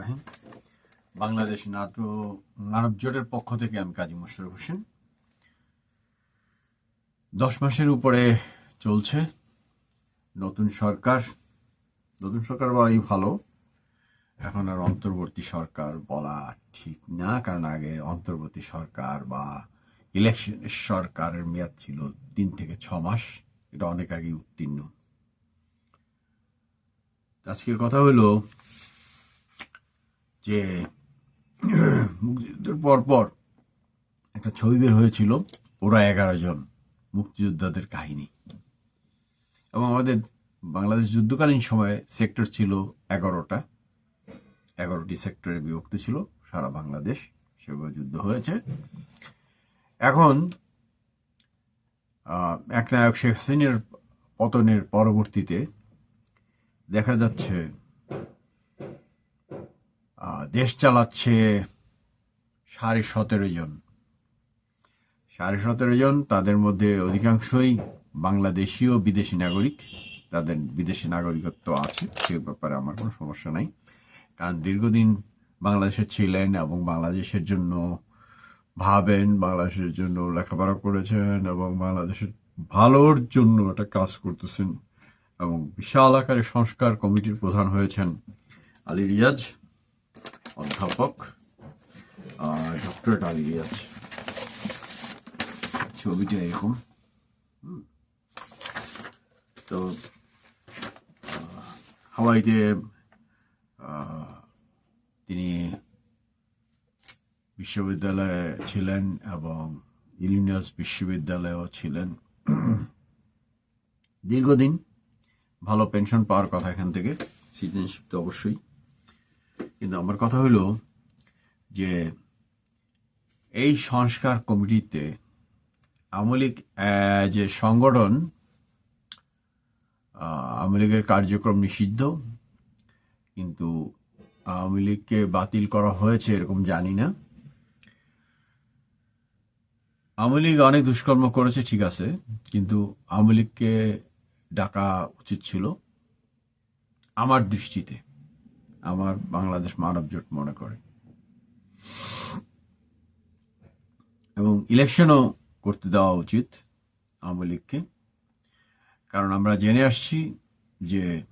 রাহিম Bangladesh NATO মানব জোটের পক্ষ থেকে আমি কাজী মোশারফ হোসেন। দশ মাসের উপরে চলছে। নতুন সরকার নতুন সরকার বলাই ভালো। এখন আর অন্তর্বর্তী সরকার বলা ঠিক না, কারণ আগে অন্তর্বর্তী সরকার বা ইলেকশন সরকারের মেয়াদ ছিল তিন থেকে ছ মাস। এটা অনেক আগে উত্তীর্ণ। আজকের কথা হলো যে মুক্তিযুদ্ধের পর পর একটা ছবি বের হয়েছিল ওরা এগারো জন মুক্তিযোদ্ধাদের কাহিনী। এবং আমাদের বাংলাদেশ যুদ্ধকালীন সময়ে সেক্টর ছিল এগারোটা। এগারোটি সেক্টরে বিভক্ত ছিল সারা বাংলাদেশ সেভাবে যুদ্ধ হয়েছে। এখন আহ, একনায়ক শেখ হাসিনার পতনের পরবর্তীতে দেখা যাচ্ছে দেশ চালাচ্ছে সাড়ে সতেরো জন। সাড়ে সতেরো জন তাদের মধ্যে অধিকাংশই বাংলাদেশীয় বিদেশি নাগরিক। তাদের বিদেশি নাগরিকত্ব আছে, সে ব্যাপারে আমার কোনো সমস্যা নাই। কারণ দীর্ঘদিন বাংলাদেশে ছিলেন এবং বাংলাদেশের জন্য ভাবেন, বাংলাদেশের জন্য লেখাপড়া করেছেন এবং বাংলাদেশের ভালোর জন্য একটা কাজ করতেছেন। এবং বিশাল আকারে সংস্কার কমিটির প্রধান হয়েছেন আলী রিয়াজ, অধ্যাপক ডক্টরেট আলী রিয়াজ। ছবিটা এরকম। তো হাওয়াইতে তিনি বিশ্ববিদ্যালয়ে ছিলেন এবং ইলিনিয়াস বিশ্ববিদ্যালয়েও ছিলেন। দীর্ঘদিন ভালো পেনশন পাওয়ার কথা এখান থেকে সিটিজেনশিপ তো অবশ্যই। কিন্তু আমার কথা হলো যে, এই সংস্কার কমিটিতে আওয়ামী লীগ যে সংগঠন আওয়ামী লীগের কার্যক্রম নিষিদ্ধ, কিন্তু আওয়ামী লীগকে বাতিল করা হয়েছে এরকম জানি না। আওয়ামী লীগ অনেক দুষ্কর্ম করেছে, ঠিক আছে, কিন্তু আওয়ামী লীগকে ডাকা উচিত ছিল আমার দৃষ্টিতে, আমার বাংলাদেশ মানব জোট মনে করে। এবং ইলেকশনও করতে দেওয়া উচিত আওয়ামী লীগকে। কারণ আমরা জেনে আসছি যে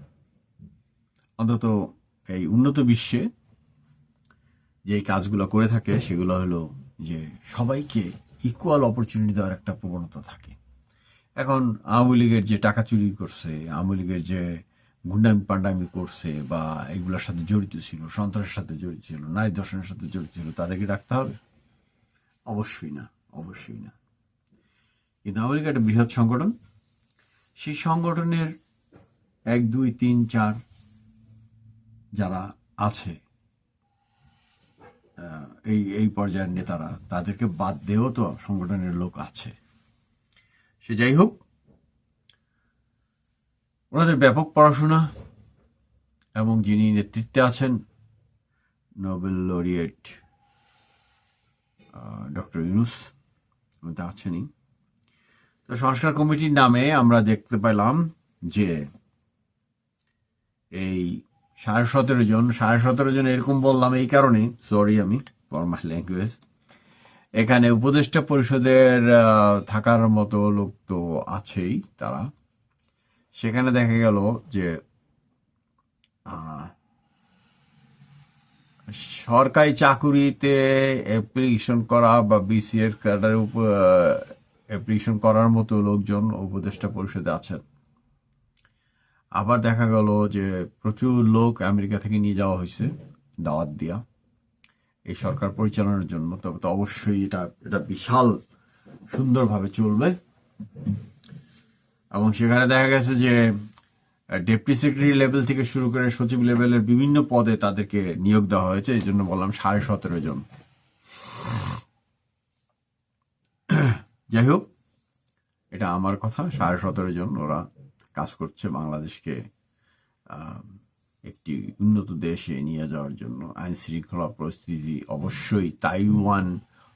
অন্তত এই উন্নত বিশ্বে যে কাজগুলো করে থাকে, সেগুলো হলো যে সবাইকে ইকুয়াল অপরচুনিটি দেওয়ার একটা প্রবণতা থাকে। এখন আওয়ামী লীগের যে টাকা চুরি করছে, আওয়ামী লীগের যে গুন্ডামি পান্ডামি করছে বা এগুলোর সাথে জড়িত ছিল, সন্ত্রাসের সাথে জড়িত ছিল, নারী দর্শনের সাথে জড়িত ছিল, তাদেরকে ডাকতে হবে? অবশ্যই না অবশ্যই না। কিন্তু আওয়ামী লীগ একটা বৃহৎ সংগঠন, সেই সংগঠনের এক, দুই, তিন, চার যারা আছে এই এই পর্যায়ের নেতারা, তাদেরকে বাদ দিয়েও তো সংগঠনের লোক আছে। সে যাই হোক, ওনাদের ব্যাপক পড়াশোনা এবং যিনি নেতৃত্বে আছেন, নোবেল লরিয়েট ডক্টর ইউনুস, উনি তো আছেনই। তো সংস্কার কমিটির নামে আমরা দেখতে পেলাম যে এই সাড়ে সতেরো জন, সাড়ে সতেরো জন এরকম বললাম এই কারণে সরি আমি ফর মাই ল্যাঙ্গুয়েজ এখানে উপদেষ্টা পরিষদের থাকার মতো লোক তো আছেই তারা। সেখানে দেখা গেল যে সরকারি চাকুরিতে অ্যাপ্লিকেশন করা বা বিসিএর ক্যাডারের উপর অ্যাপ্লিকেশন করার মতো লোকজন উপদেষ্টা পরিষদে আছেন। আবার দেখা গেল যে প্রচুর লোক আমেরিকা থেকে নিয়ে যাওয়া হয়েছে, দাওয়াত দিয়া। এই সরকার পরিচালনার জন্য, তবে তো অবশ্যই এটা এটা বিশাল সুন্দরভাবে চলবে। এবং সেখানে দেখা গেছে যে ডেপুটি সেক্রেটারি লেভেল থেকে শুরু করে সচিব লেভেলের বিভিন্ন পদে তাদেরকে নিয়োগ দেওয়া হয়েছে, এই জন্য বললাম সাড়ে সতেরো জন। যাই হোক, এটা আমার কথা, সাড়ে সতেরো জন ওরা কাজ করছে বাংলাদেশকে একটি উন্নত দেশে নিয়ে যাওয়ার জন্য আইন শৃঙ্খলা পরিস্থিতি অবশ্যই তাইওয়ান,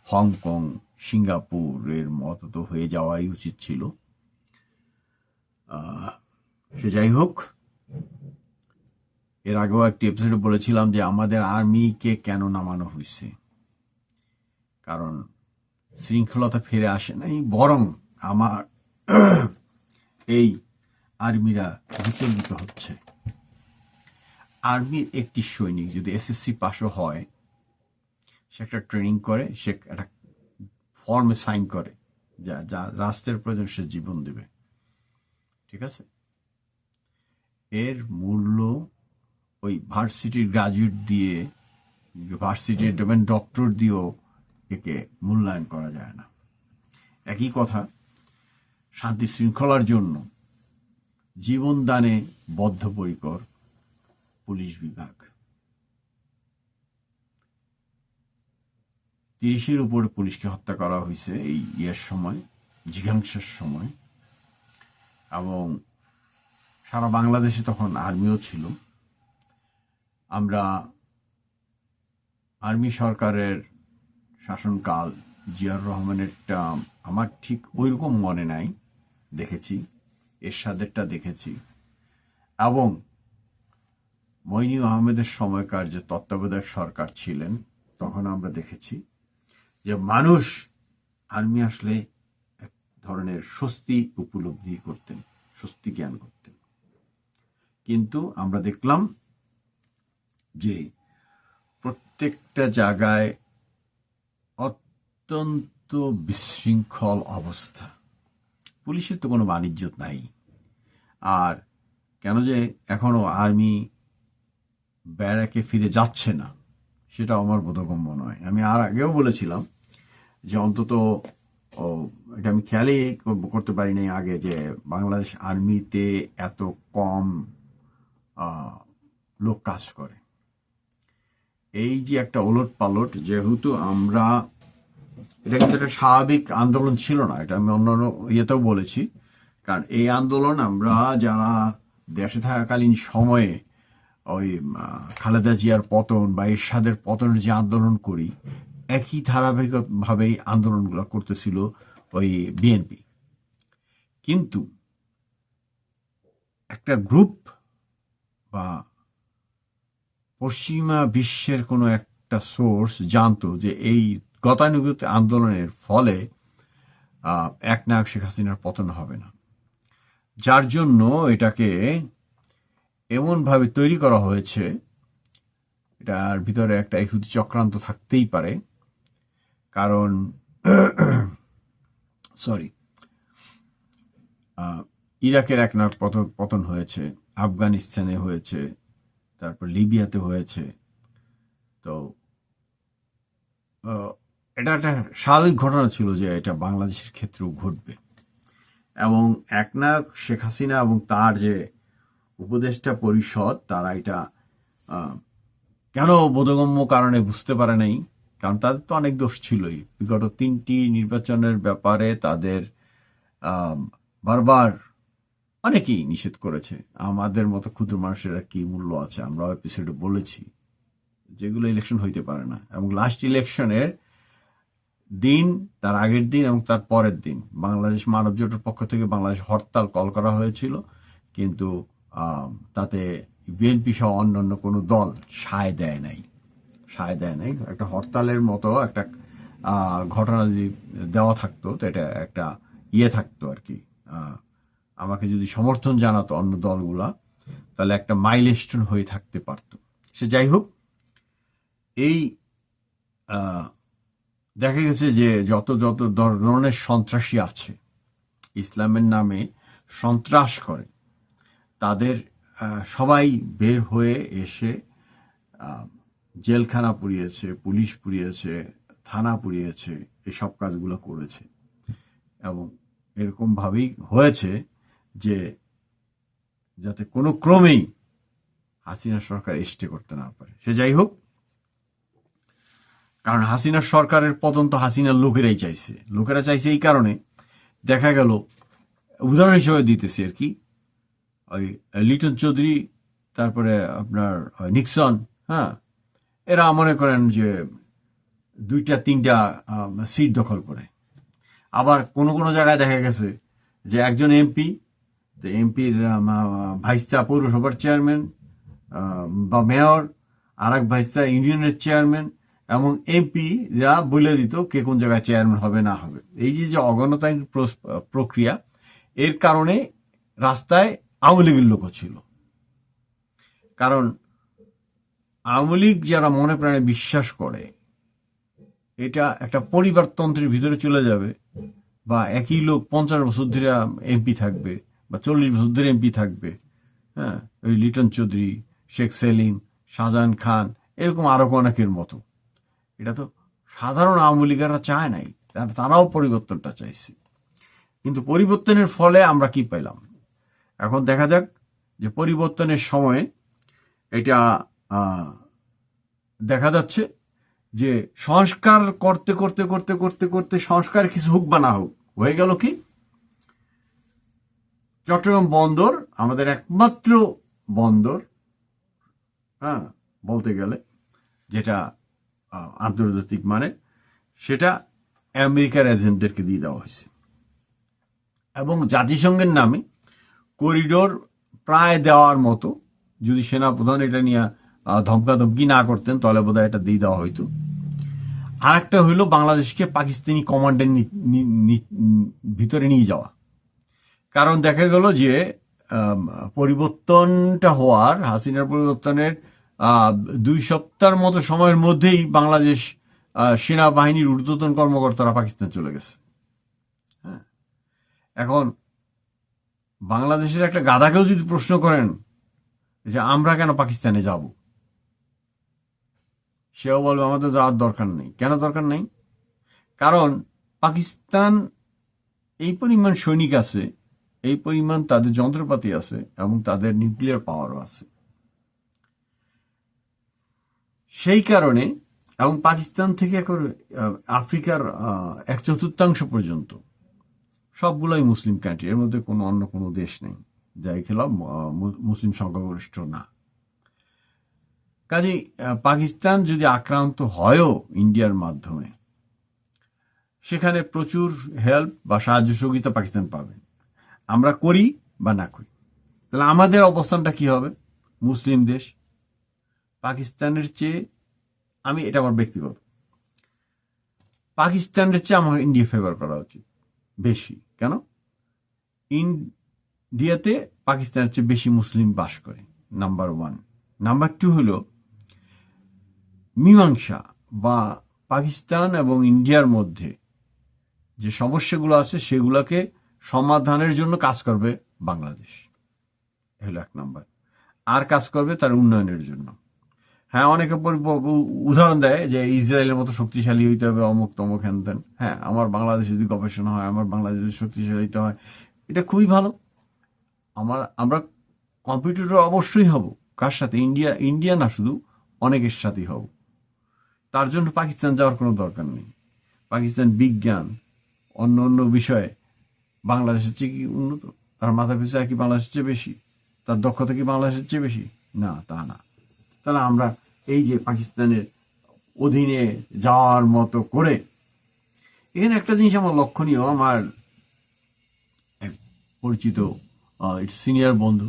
হংকং, সিঙ্গাপুরের মতো তো হয়ে যাওয়াই উচিত ছিল। সে যাই হোক, এর আগেও একটি এপিসোডে বলেছিলাম যে আমাদের আর্মিকে কেন নামানো হয়েছে। কারণ শৃঙ্খলতা ফিরে আসে নাই, বরং আমার এই আর্মিরা বিচলিত হচ্ছে। আর্মির একটি সৈনিক যদি এসএসসি পাশও হয় সে একটা ট্রেনিং করে সে একটা ফর্মে সাইন করে যা যা রাষ্ট্রের প্রয়োজন সে জীবন দেবে। ঠিক আছে? এর মূল্য ওই ভার্সিটির গ্রাজুয়েট দিয়ে ভার্সিটির ডেভেন ডক্টর দিয়েও একে মূল্যায়ন করা যায় না। একই কথা শান্তি শৃঙ্খলার জন্য জীবন দানে বদ্ধপরিকর পুলিশ বিভাগ। তিরিশের উপরে পুলিশকে হত্যা করা হয়েছে এই ইয়ের সময় জিঘাংসার সময়। এবং সারা বাংলাদেশে তখন আর্মিও ছিল। আমরা আর্মি সরকারের শাসনকাল জিয়াউর রহমানেরটা আমার ঠিক ওইরকম মনে নাই, দেখেছি, এরশাদেরটা দেখেছি। এবং মইনি আহমেদের সময়কার যে তত্ত্বাবধায়ক সরকার ছিলেন, তখন আমরা দেখেছি যে মানুষ আর্মি আসলে এক ধরনের স্বস্তি উপলব্ধি করতেন, স্বস্তি জ্ঞান করতেন। কিন্তু আমরা দেখলাম যে প্রত্যেকটা জায়গায় অত্যন্ত বিশৃঙ্খল অবস্থা। পুলিশের তো কোনো বাণিজ্য নাই। আর কেন যে এখনও আর্মি ব্যারাকে ফিরে যাচ্ছে না। সেটা আমার বোধগম্য নয়। আমি আর আগেও বলেছিলাম যে অন্তত এটা আমি খেয়ালই করতে পারি নাই আগে যে বাংলাদেশ আর্মিতে এত কম লোক কাজ করে। এই যে একটা ওলট পালট যেহেতু আমরা, এটা কিন্তু একটা স্বাভাবিক আন্দোলন ছিল না, এটা আমি অন্যান্য ইয়েতেও বলেছি। কারণ এই আন্দোলন আমরা যারা দেশে থাকাকালীন সময়ে ওই খালেদা জিয়ার পতন বা এরশাদের পতনের যে আন্দোলন করি একই ধারাবাহিকভাবেই আন্দোলনগুলো করতেছিল ওই বিএনপি। কিন্তু একটা গ্রুপ বা পশ্চিমা বিশ্বের কোনো একটা সোর্স জানতো যে এই গতানুগত আন্দোলনের ফলে আহ, এক নায়ক শেখ হাসিনার পতন হবে না। যার জন্য এটাকে এমনভাবে তৈরি করা হয়েছে, এটার ভিতরে একটা ইহুদি চক্রান্ত থাকতেই পারে। কারণ সরি ইরাকের এক নায়ক পতন হয়েছে, আফগানিস্তানে হয়েছে, তারপর লিবিয়াতে হয়েছে। তো এটা একটা স্বাভাবিক ঘটনা ছিল যে এটা বাংলাদেশের ক্ষেত্রেও ঘটবে। এবং একনায়ক শেখ হাসিনা এবং তার যে উপদেষ্টা পরিষদ, তারা এটা কেন বোধগম্য কারণে বুঝতে পারে নাই, কারণ তাদের তো অনেক দোষ ছিলই। বিগত তিনটি নির্বাচনের ব্যাপারে তাদের বারবার অনেকেই নিষেধ করেছে। আমাদের মতো ক্ষুদ্র মানুষেরা কি মূল্য আছে? আমরা এপিসোডে বলেছি। যেগুলো ইলেকশন হইতে পারে না। এবং লাস্ট ইলেকশনের দিন, তার আগের দিন এবং তার পরের দিন। বাংলাদেশ মানব জোটের পক্ষ থেকে বাংলাদেশ হরতাল কল করা হয়েছিল। কিন্তু তাতে বিএনপি সহ অন্যান্য কোনো দল সায় দেয় নাই। সায় দেয় নাই। একটা হরতালের মতো একটা ঘটনা যদি দেওয়া থাকতো, তো এটা একটা ইয়ে থাকতো আর কি। আমাকে যদি সমর্থন জানাতো অন্য দলগুলা, তাহলে একটা মাইলস্টোন হয়ে থাকতে পারতো। সে যাই হোক, এই দেখা গেছে যে যত যত ধরনের সন্ত্রাসী আছে, ইসলামের নামে সন্ত্রাস করে তাদের সবাই বের হয়ে এসে জেলখানা পুড়িয়েছে, পুলিশ পুড়িয়েছে, থানা পুড়িয়েছে, এসব কাজগুলো করেছে। এবং এরকমভাবেই হয়েছে যে যাতে কোনো ক্রমেই হাসিনা সরকার স্টে করতে না পারে। সে যাই হোক, কারণ হাসিনা সরকারের পতন তো হাসিনার লোকেরাই চাইছে। লোকেরা চাইছে এই কারণে দেখা গেল, উদাহরণ হিসেবে দিতেছি আর কি ওই লিটন চৌধুরী, তারপরে আপনার নিক্সন হ্যাঁ? এরা মনে করেন যে দুইটা, তিনটা সিট দখল করে। আবার কোনো কোনো জায়গায় দেখা গেছে যে একজন এমপি এমপির ভাইস্তা পৌরসভার চেয়ারম্যান বা মেয়র আর এক ভাইস্তা ইউনিয়নের চেয়ারম্যান, এবং এমপি যা বলে দিত কে কোন জায়গায় চেয়ারম্যান হবে, না হবে। এই যে যে অগণতান্ত্রিক প্রক্রিয়া, এর কারণে রাস্তায় আওয়ামী লীগের লোকও ছিল। কারণ আওয়ামী লীগ যারা মনে প্রাণে বিশ্বাস করে, এটা একটা পরিবারতন্ত্রের ভিতরে চলে যাবে বা একই লোক পঞ্চাশ বছর ধরে এমপি থাকবে বা চল্লিশ বছর ধরে এমপি থাকবে। হ্যাঁ ওই লিটন চৌধুরী, শেখ সেলিম, শাহজাহান খান, এরকম আরও অনেকের মতো। এটা তো সাধারণ আওয়ামী লীগেরা চায় নাই তারাও পরিবর্তনটা চাইছে। কিন্তু পরিবর্তনের ফলে আমরা কি পেলাম এখন দেখা যাক যে পরিবর্তনের সময়ে এটা দেখা যাচ্ছে যে সংস্কার করতে করতে করতে করতে করতে সংস্কার কিছু হোক বা না হোক, হয়ে গেল কি? চট্টগ্রাম বন্দর আমাদের একমাত্র বন্দর হ্যাঁ বলতে গেলে, যেটা আন্তর্জাতিক মানে সেটা আমেরিকার এজেন্টদেরকে দিয়ে দেওয়া হয়েছে। এবং জাতিসংঘের নামে করিডোর প্রায় দেওয়ার মতো। যদি সেনাপ্রধান এটা নিয়ে ধমকাধমকি না করতেন, তাহলে বোধহয় এটা দিয়ে দেওয়া হইতো। আরেকটা হইল বাংলাদেশকে পাকিস্তানি কমান্ডের ভিতরে নিয়ে যাওয়া। কারণ দেখা গেল যে পরিবর্তনটা হওয়ার, হাসিনার পরিবর্তনের দুই সপ্তাহের মতো সময়ের মধ্যেই বাংলাদেশ সেনাবাহিনীর ঊর্ধ্বতন কর্মকর্তারা পাকিস্তান চলে গেছে। হ্যাঁ। এখন বাংলাদেশের একটা গাদাকেও যদি প্রশ্ন করেন যে আমরা কেন পাকিস্তানে যাব? সেও বলবে আমাদের যাওয়ার দরকার নেই। কেন দরকার নেই? কারণ পাকিস্তান এই পরিমাণ সৈনিক আছে এই পরিমাণ তাদের যন্ত্রপাতি আছে এবং তাদের নিউক্লিয়ার পাওয়ারও আছে। সেই কারণে এবং পাকিস্তান থেকে আহ, আফ্রিকার এক চতুর্থাংশ পর্যন্ত সবগুলোই মুসলিম কান্ট্রি এর মধ্যে কোনো অন্য কোনো দেশ নেই যা খেলা মুসলিম সংখ্যাগরিষ্ঠ না। কাজেই পাকিস্তান যদি আক্রান্ত হয়ও ইন্ডিয়ার মাধ্যমে, সেখানে প্রচুর হেল্প বা সাহায্য সহযোগিতা পাকিস্তান পাবে। আমরা করি বা না করি। তাহলে আমাদের অবস্থানটা কি হবে? মুসলিম দেশ। পাকিস্তানের চেয়ে, আমি এটা আমার ব্যক্তিগত। পাকিস্তানের চেয়ে আমার ইন্ডিয়া ফেভার করা উচিত, বেশি। কেন? ইন্ডিয়াতে পাকিস্তানের চেয়ে বেশি মুসলিম বাস করে, নাম্বার ওয়ান। নাম্বার টু হলো, মীমাংসা বা পাকিস্তান এবং ইন্ডিয়ার মধ্যে যে সমস্যাগুলো আছে সেগুলোকে সমাধানের জন্য কাজ করবে বাংলাদেশ। হলো এক নাম্বার। আর কাজ করবে তার উন্নয়নের জন্য। হ্যাঁ অনেকে উদাহরণ দেয় যে ইসরায়েলের মতো শক্তিশালী হইতে হবে, অমুক তমুক হ্যান। হ্যাঁ আমার বাংলাদেশে যদি গবেষণা হয়, আমার বাংলাদেশ যদি শক্তিশালী হইতে হয়, এটা খুবই ভালো। আমার, আমরা কম্পিউটার অবশ্যই হব। কার সাথে? ইন্ডিয়া ইন্ডিয়া না শুধু, অনেকের সাথেই হব। তার জন্য পাকিস্তান যাওয়ার কোনো দরকার নেই। পাকিস্তান বিজ্ঞান, অন্য অন্য বিষয়ে বাংলাদেশের চেয়ে কি উন্নত? তার মাথা পিছু কি বাংলাদেশের চেয়ে বেশি? তার দক্ষতা কি বাংলাদেশের চেয়ে বেশি? না, তা না। তাহলে আমরা এই যে পাকিস্তানের অধীনে যাওয়ার মতো করে, এখানে একটা জিনিস আমার লক্ষণীয়, আমার এক পরিচিত সিনিয়র বন্ধু,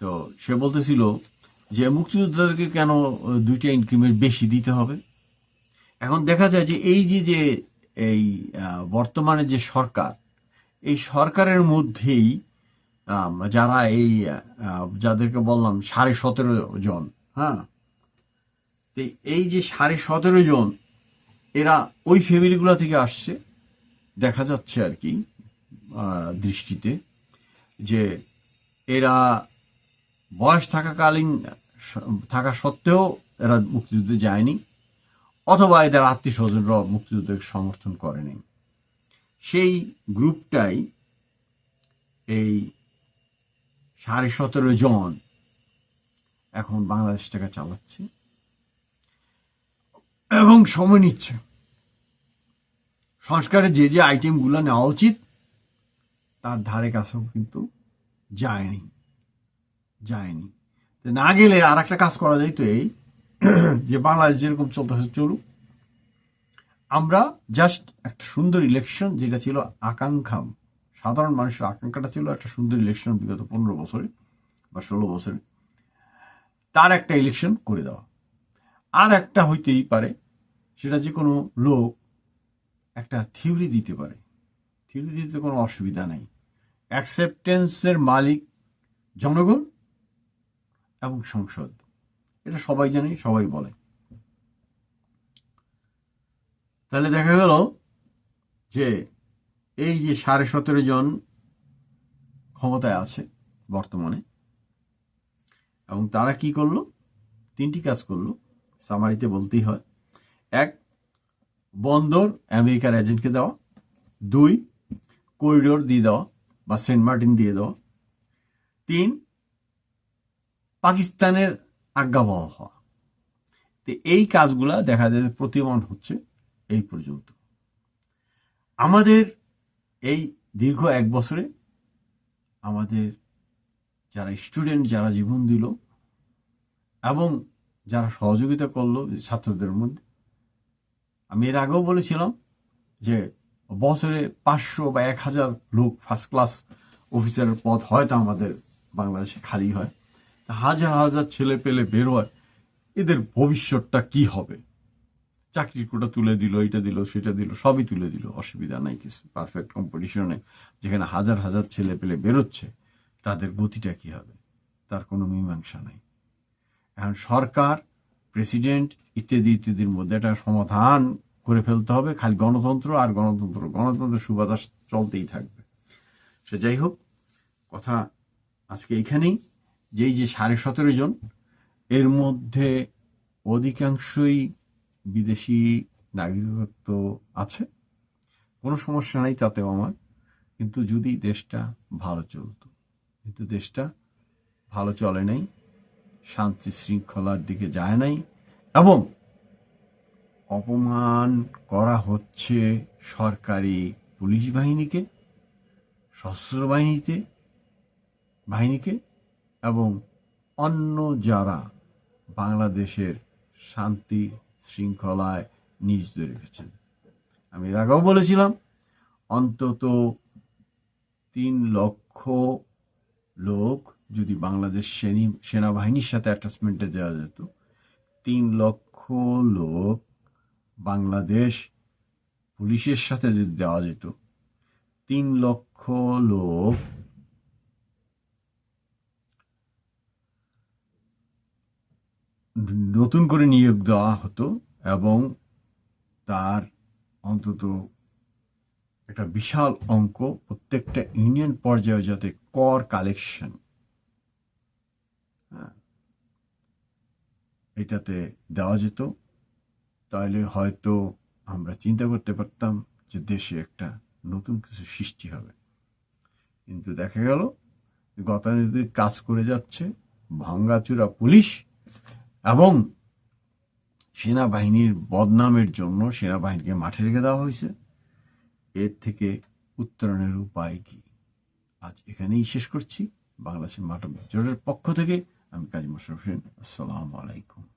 তো সে বলতেছিল যে মুক্তিযোদ্ধাদেরকে কেন দুইটা ইনক্রিমেন্ট বেশি দিতে হবে? এখন দেখা যায় যে এই যে যে এই বর্তমানে যে সরকার, এই সরকারের মধ্যেই যারা এই যাদেরকে বললাম সাড়ে সতেরো জন হ্যাঁ? এই যে সাড়ে সতেরো জন, এরা ওই ফ্যামিলিগুলো থেকে আসছে। দেখা যাচ্ছে আর কি দৃষ্টিতে যে এরা বয়স থাকাকালীন, থাকা সত্ত্বেও এরা মুক্তিযুদ্ধে যায়নি, অথবা এদের আত্মীয় স্বজনরা মুক্তিযুদ্ধকে সমর্থন করেনি। সেই গ্রুপটাই এই সাড়ে সতেরো জন এখন বাংলাদেশটাকে চালাচ্ছে এবং সময় নিচ্ছে। সংস্কারের যে যে আইটেমগুলো নেওয়া উচিত, তার ধারে কাছেও কিন্তু যায়নি যায়নি। না গেলে আর একটা কাজ করা যায় তো এই, যে বাংলাদেশ যেরকম চলতেছে চলুক। আমরা জাস্ট একটা সুন্দর ইলেকশন যেটা ছিল আকাঙ্ক্ষা সাধারণ মানুষের আকাঙ্ক্ষাটা ছিল একটা সুন্দর ইলেকশন বিগত পনেরো বছরে বা ষোলো বছরে। তার একটা ইলেকশন করে দেওয়া। আর একটা হইতেই পারে, সেটা যে কোনো লোক একটা থিওরি দিতে পারে। থিওরি দিতে কোনো অসুবিধা নেই। অ্যাকসেপ্টেন্সের মালিক জনগণ এবং সংসদ। এটা সবাই জানে, সবাই বলে। তাহলে দেখা গেল যে এই যে সাড়ে সতেরো জন ক্ষমতায় আছে বর্তমানে, এবং তারা কি করল? তিনটি কাজ করল, সামারিতে বলতেই হয়। এক, বন্দর আমেরিকার এজেন্টকে দেওয়া। দুই, করিডোর দিয়ে দেওয়া বা সেন্ট মার্টিন দিয়ে দেওয়া। তিন, পাকিস্তানের আজ্ঞাবহ হওয়া। তো এই কাজগুলা দেখা যায় যে প্রতীয়মান হচ্ছে এই পর্যন্ত। আমাদের এই দীর্ঘ এক বছরে আমাদের যারা স্টুডেন্ট, যারা জীবন দিল এবং যারা সহযোগিতা করল ছাত্রদের মধ্যে, আমি এর আগেও বলেছিলাম যে বছরে পাঁচশো বা এক হাজার লোক ফার্স্ট ক্লাস অফিসারের পদ হয়তো আমাদের বাংলাদেশে খালি হয়। হাজার হাজার ছেলে পেলে বের হয়। এদের ভবিষ্যৎটা কি হবে? চাকরির কোটা তুলে দিল এটা দিল, সেটা দিল, সবই তুলে দিল। অসুবিধা নাই কিছু। পারফেক্ট কম্পিটিশনে যেখানে হাজার হাজার ছেলে পেলে বেরোচ্ছে, তাদের গতিটা কি হবে? তার কোনো মীমাংসা নাই। এখন সরকার প্রেসিডেন্ট ইত্যাদি ইত্যাদির মধ্যে একটা সমাধান করে ফেলতে হবে। খালি গণতন্ত্র আর গণতন্ত্র। গণতন্ত্রের সুবাতাস চলতেই থাকবে। সে যাই হোক, কথা আজকে এখানেই। যেই যে সাড়ে সতেরো জন, এর মধ্যে অধিকাংশই বিদেশি নাগরিকত্ব আছে। কোনো সমস্যা নাই তাতেও আমার। কিন্তু যদি দেশটা ভালো চলতো, কিন্তু দেশটা ভালো চলে নাই, শান্তি শৃঙ্খলার দিকে যায় নাই, এবং অপমান করা হচ্ছে সরকারি পুলিশ বাহিনীকে, সশস্ত্র বাহিনীতে, বাহিনীকে, এবং অন্য যারা বাংলাদেশের শান্তি শৃঙ্খলায় নিয়োজিত রেখেছেন আমি এর আগেও বলেছিলাম, অন্তত তিন লক্ষ লোক যদি বাংলাদেশ সেনী, সেনাবাহিনীর সাথে অ্যাটাচমেন্টে দেওয়া যেত, তিন লক্ষ লোক বাংলাদেশ পুলিশের সাথে যদি দেওয়া যেত, তিন লক্ষ লোক নতুন করে নিয়োগ দেওয়া হতো এবং তার অন্তত একটা বিশাল অঙ্ক প্রত্যেকটা ইউনিয়ন পর্যায়ে যাতে কর কালেকশন এটাতে দেওয়া যেত। তাহলে হয়তো আমরা চিন্তা করতে পারতাম যে দেশে একটা নতুন কিছু সৃষ্টি হবে। কিন্তু দেখা গেল গতানুগতিক কাজ করে যাচ্ছে, ভাঙ্গাচুরা পুলিশ এবং সেনাবাহিনীর বদনামের জন্য সেনাবাহিনীকে মাঠে রেখে দেওয়া হয়েছে। এর থেকে উত্তরণের উপায় কি? আজ এখানেই শেষ করছি। বাংলাদেশের মাঠ জোটের পক্ষ থেকে আমি কাজী মোশারফ হোসেন। আসসালামু আলাইকুম।